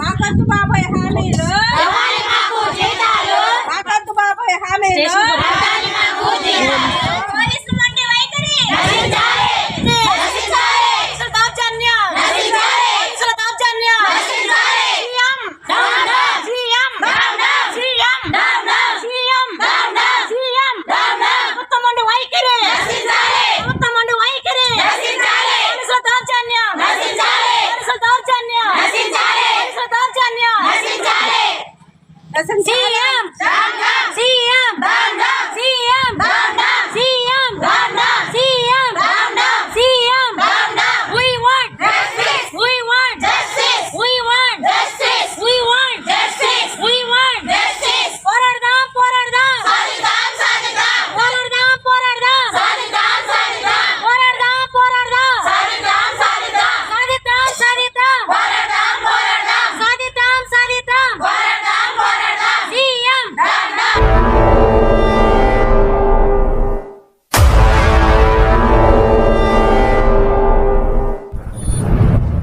మాకొద్దు బాబాయ్ హామీలు. మాకొద్దు బాబాయ్ హామీలు.